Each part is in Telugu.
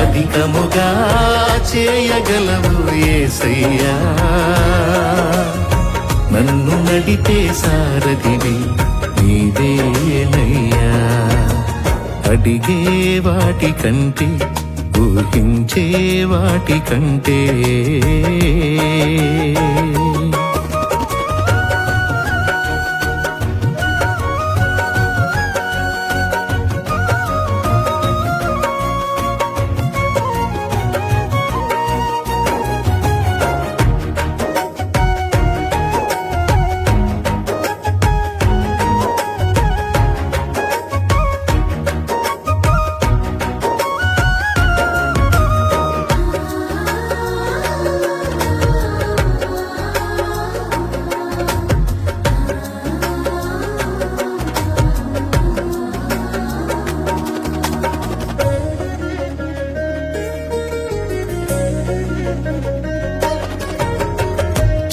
అధికముగా చేయగలవు ఏసయ్యా. నన్ను నడిపే సారథివి నీవేనయ్యా అడిగే వాటి కంటే ఊహించే వాటి కంటే.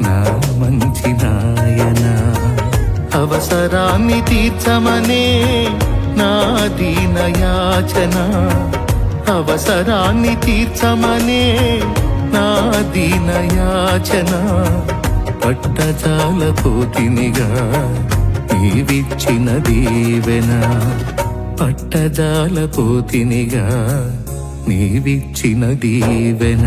నా మంచి నాయన. అవసరాన్ని తీర్చమనే నా దీనయాచన అవసరాన్ని తీర్చమనే నా దీనయాచన పట్టజాల పోతినిగా నీవిచ్చిన దీవెన. పట్టజాల పోతినిగా నీవిచ్చిన దీవెన.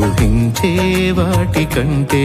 ఊహించే వాటి కంటే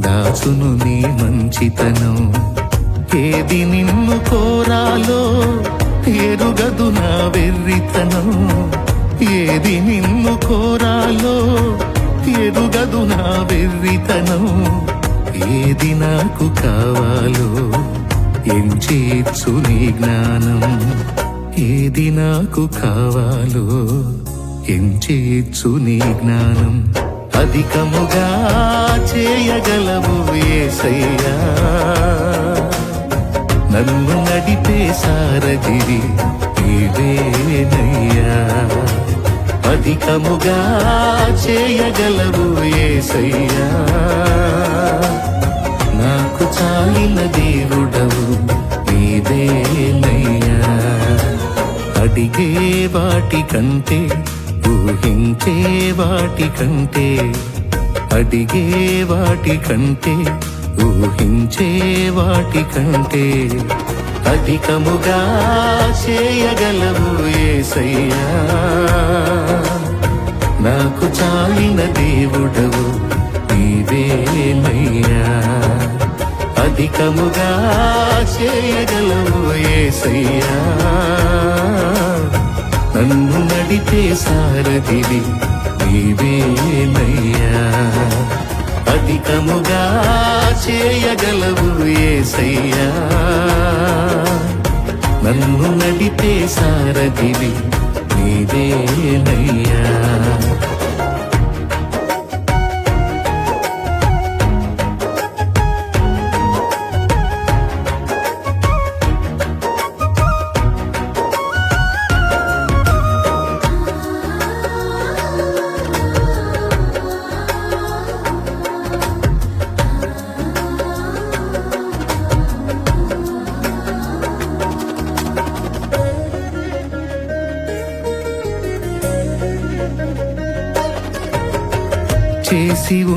దాచును నీ మంచితనం. ఏది నిన్ను కోరాలో ఎరుగదు నా వెర్రితనం. ఏది నిన్ను కోరాలో ఎరుగదు నా వెర్రితనం. ఏది నాకు కావాలో ఎంచేచ్చు నీ జ్ఞానం. ఏది నాకు కావాలో ఎంచేచ్చు నీ జ్ఞానం. అధికముగా చేయగలము వేసయ్యా నన్ను నడిపే సారథివి నీవేనయ్యా. అధికముగా చేయగలవు ఏసయ్యా. నాకు చాలిన దేవుడవు నీవేనయ్యా. అడిగే వాటి కంటే తింటే వాటి కంటే అడిగే వాటి కంటే ఊహించే వాటి కంటే అధికముగా చేయగలవు ఏసయ్యా. నాకు చాలిన దేవుడవు నీవేనయ్యా అధికముగా చేయగలవు ఏసయ్యా. నన్ను నడిపే సారథివి నీవేనయ్యా అధికముగా చేయగలవు ఏసయ్యా. నన్ను నడిపే సారథివి నీవేనయ్యా